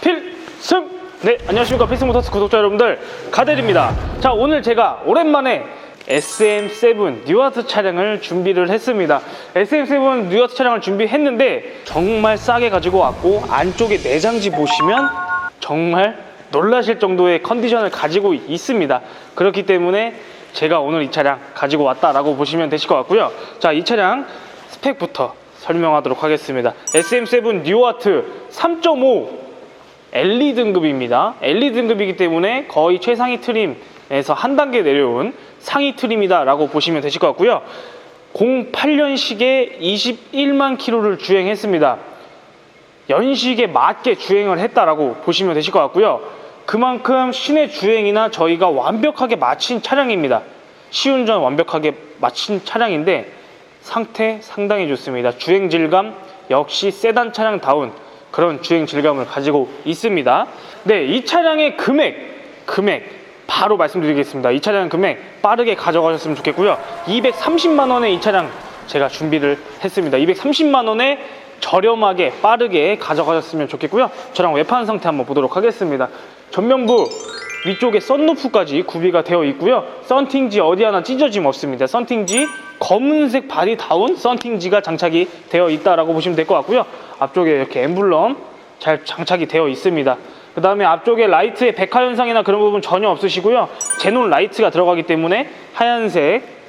필승! 네, 안녕하십니까. 필승모터스 구독자 여러분들. 가델입니다. 자, 오늘 제가 오랜만에 SM7 뉴아트 차량을 준비를 했습니다. SM7 뉴아트 차량을 준비했는데 정말 싸게 가지고 왔고 안쪽에 내장지 보시면 정말 놀라실 정도의 컨디션을 가지고 있습니다. 그렇기 때문에 제가 오늘 이 차량 가지고 왔다라고 보시면 되실 것 같고요. 자, 이 차량 스펙부터 설명하도록 하겠습니다. SM7 뉴아트 3.5 LE 등급입니다. LE 등급이기 때문에 거의 최상위 트림에서 한 단계 내려온 상위 트림이다라고 보시면 되실 것 같고요. 08년식에 21만 킬로를 주행했습니다. 연식에 맞게 주행을 했다라고 보시면 되실 것 같고요. 그만큼 시내 주행이나 저희가 완벽하게 마친 차량입니다. 시운전 완벽하게 마친 차량인데 상태 상당히 좋습니다. 주행 질감 역시 세단 차량다운 그런 주행 질감을 가지고 있습니다. 네, 이 차량의 금액, 금액 바로 말씀드리겠습니다. 이 차량 금액 빠르게 가져가셨으면 좋겠고요. 230만 원에 이 차량 제가 준비를 했습니다. 230만 원에 저렴하게 빠르게 가져가셨으면 좋겠고요. 저랑 외판 상태 한번 보도록 하겠습니다. 전면부 위쪽에 썬루프까지 구비가 되어 있고요. 썬팅지 어디 하나 찢어짐 없습니다. 썬팅지 검은색 바디 다운 썬팅지가 장착이 되어 있다라고 보시면 될 것 같고요. 앞쪽에 이렇게 엠블럼 잘 장착이 되어 있습니다. 그 다음에 앞쪽에 라이트의 백화 현상이나 그런 부분 전혀 없으시고요. 제논 라이트가 들어가기 때문에 하얀색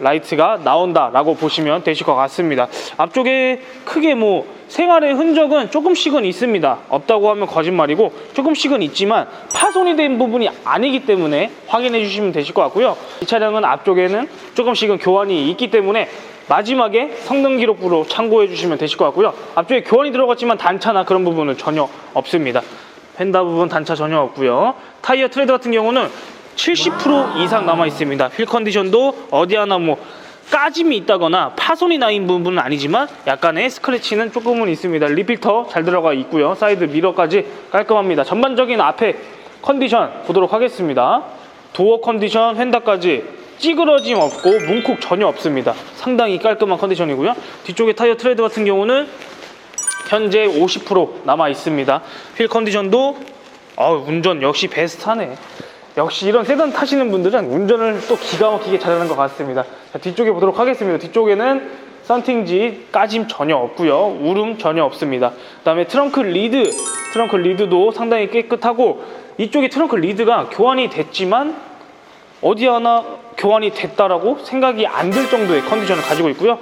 라이트가 나온다라고 보시면 되실 것 같습니다. 앞쪽에 크게 뭐 생활의 흔적은 조금씩은 있습니다. 없다고 하면 거짓말이고 조금씩은 있지만 파손이 된 부분이 아니기 때문에 확인해 주시면 되실 것 같고요. 이 차량은 앞쪽에는 조금씩은 교환이 있기 때문에 마지막에 성능 기록부로 참고해 주시면 되실 것 같고요. 앞쪽에 교환이 들어갔지만 단차나 그런 부분은 전혀 없습니다. 펜다 부분 단차 전혀 없고요. 타이어 트레드 같은 경우는 70% 이상 남아 있습니다. 휠 컨디션도 어디 하나 뭐 까짐이 있다거나 파손이 나인 부분은 아니지만 약간의 스크래치는 조금은 있습니다. 리필터 잘 들어가 있고요. 사이드 미러까지 깔끔합니다. 전반적인 앞에 컨디션 보도록 하겠습니다. 도어 컨디션, 휀다까지 찌그러짐 없고 문콕 전혀 없습니다. 상당히 깔끔한 컨디션이고요. 뒤쪽에 타이어 트레드 같은 경우는 현재 50% 남아 있습니다. 휠 컨디션도 어, 운전 역시 베스트하네. 역시 이런 세단 타시는 분들은 운전을 또 기가 막히게 잘하는 것 같습니다. 자, 뒤쪽에 보도록 하겠습니다. 뒤쪽에는 썬팅지 까짐 전혀 없고요. 울음 전혀 없습니다. 그 다음에 트렁크 리드, 트렁크 리드도 상당히 깨끗하고 이쪽에 트렁크 리드가 교환이 됐지만 어디 하나 교환이 됐다라고 생각이 안 들 정도의 컨디션을 가지고 있고요.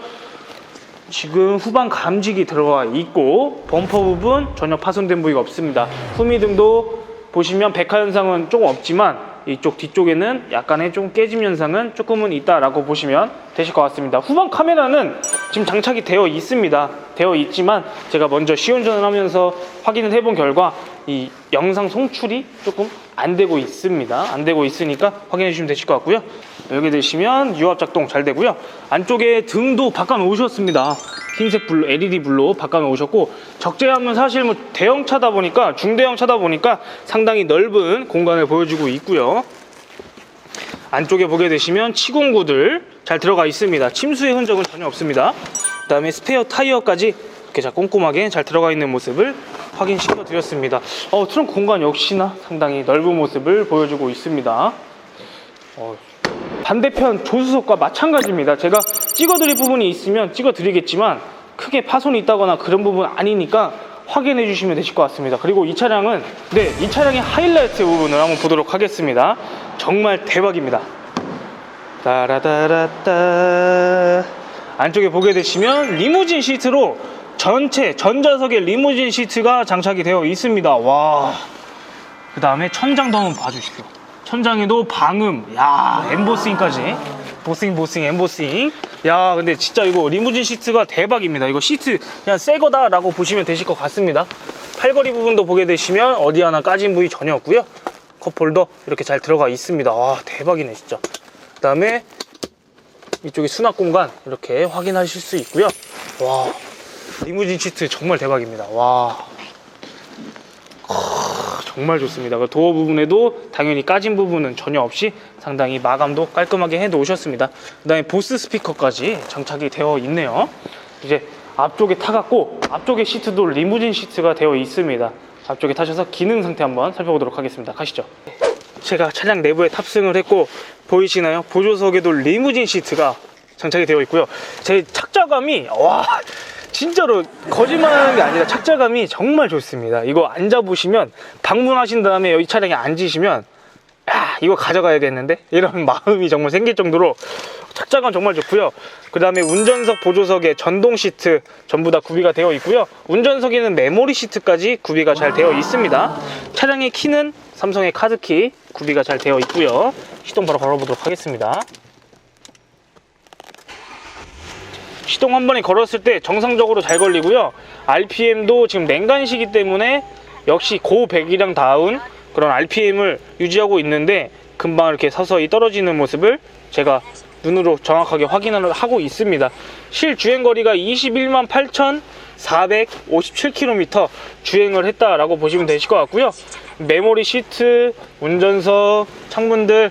지금 후방 감직이 들어가 있고 범퍼 부분 전혀 파손된 부위가 없습니다. 후미등도 보시면 백화 현상은 조금 없지만 이쪽 뒤쪽에는 약간의 좀 깨짐 현상은 조금은 있다라고 보시면 되실 것 같습니다. 후방 카메라는 지금 장착이 되어 있습니다. 되어 있지만 제가 먼저 시운전을 하면서 확인을 해본 결과 이 영상 송출이 조금 안 되고 있습니다. 안 되고 있으니까 확인해 주시면 되실 것 같고요. 여기 되시면 유압 작동 잘 되고요. 안쪽에 등도 바꿔 놓으셨습니다. 흰색 블루, LED 블루 바꿔 놓으셨고 적재하면 사실 뭐 대형 차다 보니까 중대형 차다 보니까 상당히 넓은 공간을 보여주고 있고요. 안쪽에 보게 되시면 치공구들 잘 들어가 있습니다. 침수의 흔적은 전혀 없습니다. 그 다음에 스페어 타이어까지 이렇게 잘 꼼꼼하게 잘 들어가 있는 모습을 확인시켜 드렸습니다. 어, 트렁크 공간 역시나 상당히 넓은 모습을 보여주고 있습니다. 어, 반대편 조수석과 마찬가지입니다. 제가 찍어드릴 부분이 있으면 찍어드리겠지만 크게 파손이 있다거나 그런 부분 아니니까 확인해 주시면 되실 것 같습니다. 그리고 이 차량은 네, 이 차량의 하이라이트 부분을 한번 보도록 하겠습니다. 정말 대박입니다. 따라다라따 안쪽에 보게 되시면 리무진 시트로 전체 전좌석에 리무진 시트가 장착이 되어 있습니다. 와. 그 다음에 천장도 한번 봐주십시오. 천장에도 방음, 야 엠보싱까지. 보싱, 보싱, 엠보싱. 야, 근데 진짜 이거 리무진 시트가 대박입니다. 이거 시트 그냥 새 거다 라고 보시면 되실 것 같습니다. 팔걸이 부분도 보게 되시면 어디 하나 까진 부위 전혀 없고요. 컵홀더 이렇게 잘 들어가 있습니다. 와, 대박이네, 진짜. 그 다음에 이쪽에 수납 공간 이렇게 확인하실 수 있고요. 와, 리무진 시트 정말 대박입니다. 와. 크, 정말 좋습니다. 그 도어 부분에도 당연히 까진 부분은 전혀 없이 상당히 마감도 깔끔하게 해 놓으셨습니다. 그 다음에 보스 스피커까지 장착이 되어 있네요. 이제 앞쪽에 타갖고 앞쪽에 시트도 리무진 시트가 되어 있습니다. 앞쪽에 타셔서 기능 상태 한번 살펴보도록 하겠습니다. 가시죠. 제가 차량 내부에 탑승을 했고 보이시나요? 보조석에도 리무진 시트가 장착이 되어 있고요. 제 착자감이 와 진짜로 거짓말하는 게 아니라 착자감이 정말 좋습니다. 이거 앉아 보시면 방문하신 다음에 여기 차량에 앉으시면 야 이거 가져가야겠는데 이런 마음이 정말 생길 정도로 착자감 정말 좋고요. 그 다음에 운전석 보조석에 전동 시트 전부 다 구비가 되어 있고요. 운전석에는 메모리 시트까지 구비가 잘 되어 있습니다. 차량의 키는 삼성의 카드키 구비가 잘 되어 있고요. 시동 바로 걸어보도록 하겠습니다. 시동 한 번에 걸었을 때 정상적으로 잘 걸리고요. RPM도 지금 냉간시기 때문에 역시 고배기량 다운 그런 RPM을 유지하고 있는데 금방 이렇게 서서히 떨어지는 모습을 제가 눈으로 정확하게 확인을 하고 있습니다. 실 주행 거리가 21만 8,457km 주행을 했다라고 보시면 되실 것 같고요. 메모리 시트, 운전석, 창문들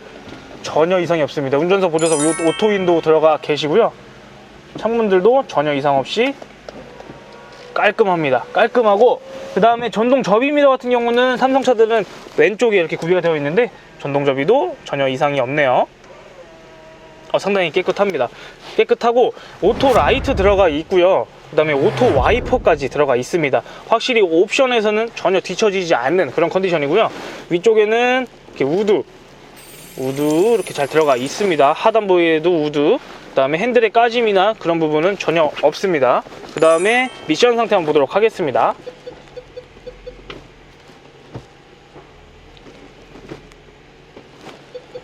전혀 이상이 없습니다. 운전석 보조석 오토 윈도우 들어가 계시고요. 창문들도 전혀 이상 없이 깔끔합니다. 깔끔하고 그 다음에 전동 접이 미러 같은 경우는 삼성차들은 왼쪽에 이렇게 구비가 되어 있는데 전동 접이도 전혀 이상이 없네요. 어, 상당히 깨끗합니다. 깨끗하고 오토 라이트 들어가 있고요. 그 다음에 오토 와이퍼까지 들어가 있습니다. 확실히 옵션에서는 전혀 뒤처지지 않는 그런 컨디션이고요. 위쪽에는 이렇게 우드 우드 이렇게 잘 들어가 있습니다. 하단부에도 우드. 그 다음에 핸들의 까짐이나 그런 부분은 전혀 없습니다. 그 다음에 미션 상태 한번 보도록 하겠습니다.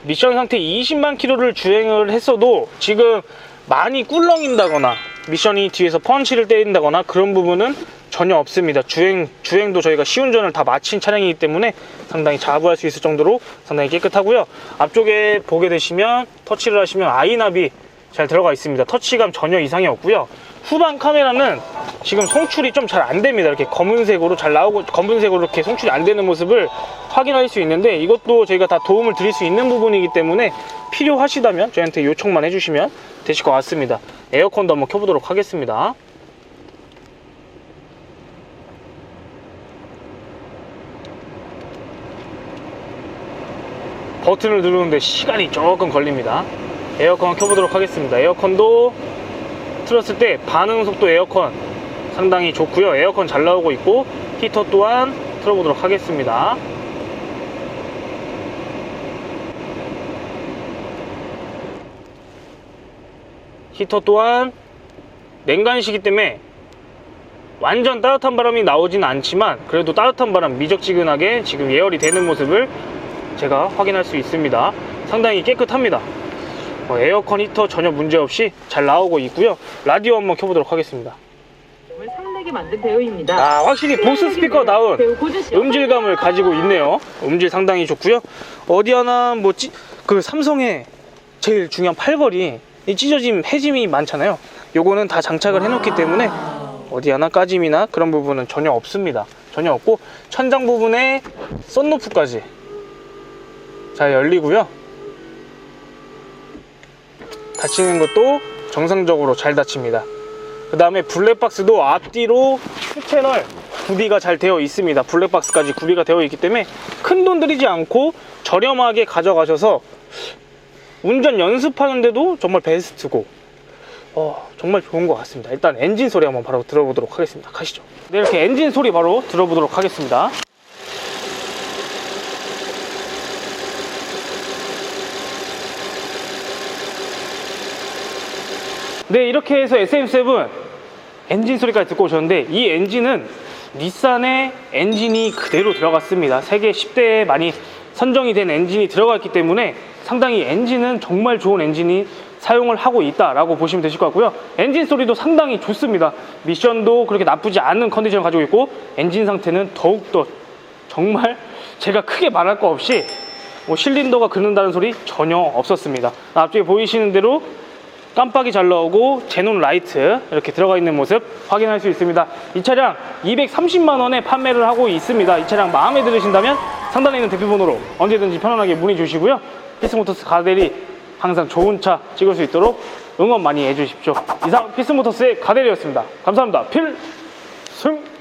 미션 상태 20만 킬로를 주행을 했어도 지금 많이 꿀렁인다거나 미션이 뒤에서 펀치를 때린다거나 그런 부분은 전혀 없습니다. 주행, 주행도 저희가 시운전을 다 마친 차량이기 때문에 상당히 자부할 수 있을 정도로 상당히 깨끗하고요. 앞쪽에 보게 되시면 터치를 하시면 아이나비 잘 들어가 있습니다. 터치감 전혀 이상이 없고요. 후방 카메라는 지금 송출이 좀 잘 안 됩니다. 이렇게 검은색으로 잘 나오고 검은색으로 이렇게 송출이 안 되는 모습을 확인할 수 있는데 이것도 저희가 다 도움을 드릴 수 있는 부분이기 때문에 필요하시다면 저희한테 요청만 해주시면 되실 것 같습니다. 에어컨도 한번 켜보도록 하겠습니다. 버튼을 누르는데 시간이 조금 걸립니다. 에어컨 켜보도록 하겠습니다. 에어컨도 틀었을 때 반응 속도 에어컨 상당히 좋고요. 에어컨 잘 나오고 있고 히터 또한 틀어보도록 하겠습니다. 히터 또한 냉간이시기 때문에 완전 따뜻한 바람이 나오진 않지만 그래도 따뜻한 바람 미적지근하게 지금 예열이 되는 모습을 제가 확인할 수 있습니다. 상당히 깨끗합니다. 어, 에어컨 히터 전혀 문제 없이 잘 나오고 있고요. 라디오 한번 켜보도록 하겠습니다. 설레게 만든 배우입니다. 아 확실히 보스 스피커 씨. 음질감을 가지고 있네요. 음질 상당히 좋고요. 어디 하나 뭐그 삼성의 제일 중요한 팔걸이 이 찢어짐 해짐이 많잖아요. 요거는 다 장착을 해놓기 때문에 어디 하나 까짐이나 그런 부분은 전혀 없습니다. 전혀 없고 천장 부분에 썬루프까지 잘 열리고요. 닫히는 것도 정상적으로 잘 닫힙니다. 그 다음에 블랙박스도 앞뒤로 후채널 구비가 잘 되어 있습니다. 블랙박스까지 구비가 되어 있기 때문에 큰 돈 들이지 않고 저렴하게 가져가셔서 운전 연습하는데도 정말 베스트고 어, 정말 좋은 것 같습니다. 일단 엔진 소리 한번 바로 들어보도록 하겠습니다. 가시죠. 네, 이렇게 엔진 소리 바로 들어보도록 하겠습니다. 네, 이렇게 해서 SM7 엔진 소리까지 듣고 오셨는데 이 엔진은 닛산의 엔진이 그대로 들어갔습니다. 세계 10대에 많이 선정이 된 엔진이 들어갔기 때문에 상당히 엔진은 정말 좋은 엔진이 사용을 하고 있다라고 보시면 되실 것 같고요. 엔진 소리도 상당히 좋습니다. 미션도 그렇게 나쁘지 않은 컨디션을 가지고 있고 엔진 상태는 더욱더 정말 제가 크게 말할 거 없이 뭐 실린더가 긁는다는 소리 전혀 없었습니다. 앞쪽에 보이시는 대로 깜빡이 잘 나오고 제논 라이트 이렇게 들어가 있는 모습 확인할 수 있습니다. 이 차량 230만 원에 판매를 하고 있습니다. 이 차량 마음에 들으신다면 상단에 있는 대표번호로 언제든지 편안하게 문의 주시고요. 피스모터스 가데리 항상 좋은 차 찍을 수 있도록 응원 많이 해주십시오. 이상 피스모터스의 가데리였습니다. 감사합니다. 필승!